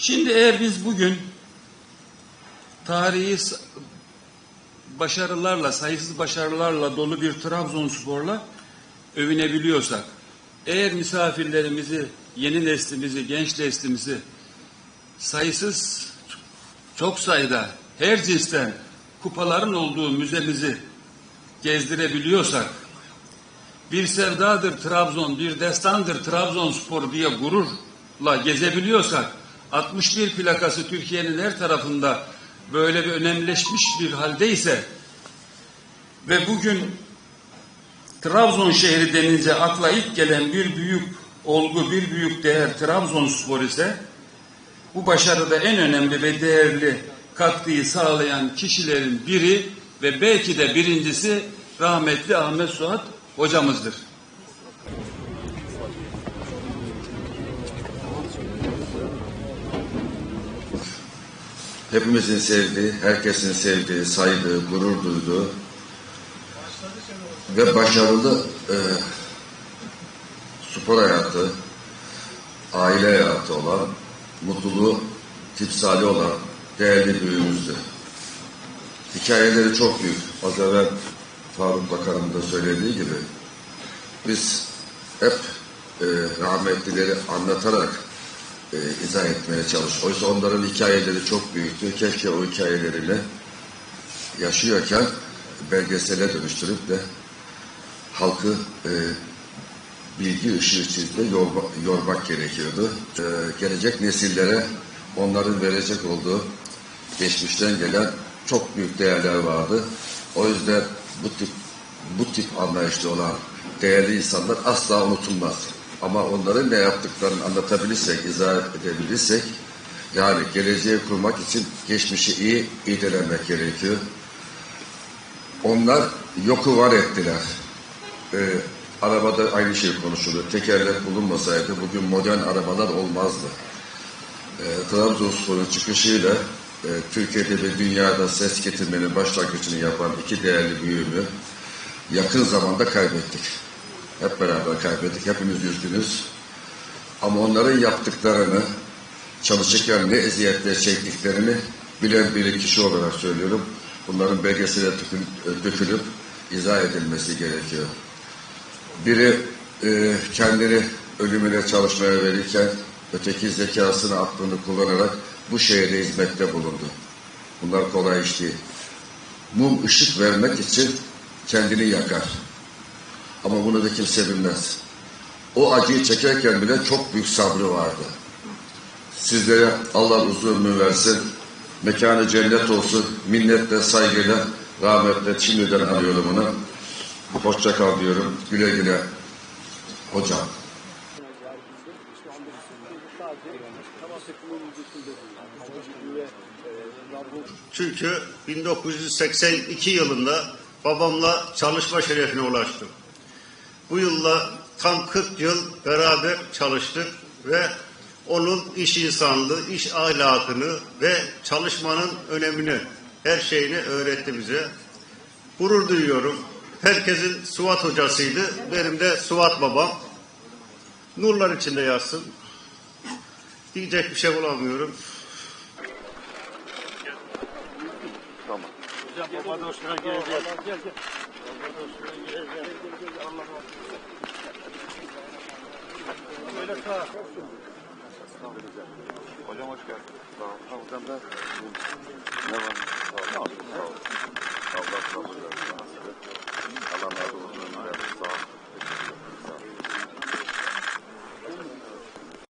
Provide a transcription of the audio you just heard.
Şimdi eğer biz bugün tarihi başarılarla, sayısız başarılarla dolu bir Trabzonspor'la övünebiliyorsak, eğer misafirlerimizi, yeni neslimizi, genç neslimizi sayısız, çok sayıda, her cinsten kupaların olduğu müzemizi gezdirebiliyorsak, bir sevdadır Trabzon, bir destandır Trabzonspor diye gururla gezebiliyorsak, 61 plakası Türkiye'nin her tarafında böyle bir önemleşmiş bir haldeyse ve bugün Trabzon şehri denince akla ilk gelen bir büyük olgu, bir büyük değer Trabzonspor ise bu başarıda en önemli ve değerli katkıyı sağlayan kişilerin biri ve belki de birincisi rahmetli Ahmet Suat hocamızdır. Hepimizin sevdiği, herkesin sevdiği, saydığı, gurur duyduğu ve başarılı e, spor hayatı, aile hayatı olan, mutluluğu timsali olan değerli büyüğümüzdü. Hikayeleri çok büyük. Az evvel Faruk Bakan'ın da söylediği gibi biz hep e, rahmetlileri anlatarak e, izah etmeye çalış. Oysa onların hikayeleri çok büyüktü. Keşke o hikayelerini yaşıyorken belgesele dönüştürüp de halkı e, bilgi ışığı içinde yorma, yormak gerekiyordu. E, gelecek nesillere onların verecek olduğu geçmişten gelen çok büyük değerler vardı. O yüzden bu tip bu tip anlayışlı olan değerli insanlar asla unutulmaz. Ama onların ne yaptıklarını anlatabilirsek, izah edebilirsek, yani geleceği kurmak için geçmişi iyi irdelemek gerekiyor. Onlar yoku var ettiler. Ee, arabada aynı şey konuşuluyor. Tekerlek bulunmasaydı bugün modern arabalar olmazdı. Ee, Trabzonspor'un çıkışıyla e, Türkiye'de ve dünyada ses getirmenin başlangıcını yapan iki değerli büyüğümü yakın zamanda kaybettik. Hep beraber kaybettik. Hepimiz üzgünüz. Ama onların yaptıklarını, çalışırken ne eziyetler çektiklerini bilen bir kişi olarak söylüyorum. Bunların belgesele dökül- dökülüp izah edilmesi gerekiyor. Biri e, kendini ölümüne çalışmaya verirken öteki zekasını, aklını kullanarak bu şehre hizmette bulundu. Bunlar kolay iş değil. Mum ışık vermek için kendini yakar. Ama bunu da kimse bilmez. O acıyı çekerken bile çok büyük sabrı vardı. Sizlere Allah uzun ömür versin. Mekanı cennet olsun. Minnetle, saygıyla, rahmetle şimdiden anıyorum onu. Hoşça kal diyorum. Güle güle. Hocam. Çünkü 1982 yılında babamla çalışma şerefine ulaştım. Bu yılla tam 40 yıl beraber çalıştık ve onun iş insanlığı, iş ahlakını ve çalışmanın önemini, her şeyini öğretti bize. Gurur duyuyorum. Herkesin Suat hocasıydı. Benim de Suat babam. Nurlar içinde yatsın. Diyecek bir şey bulamıyorum. Tamam. Hocam baba dostuna gireceğiz. Gel gel. Baba dostuna gireceğiz. Gel gel gel. Allah razı Böyle sağ. Hocam hoş geldin. Sağ olun. Hocam da ne var? Sağ olun. Sağ olun. Allah razı olsun. Allah razı olsun. Sağ olun.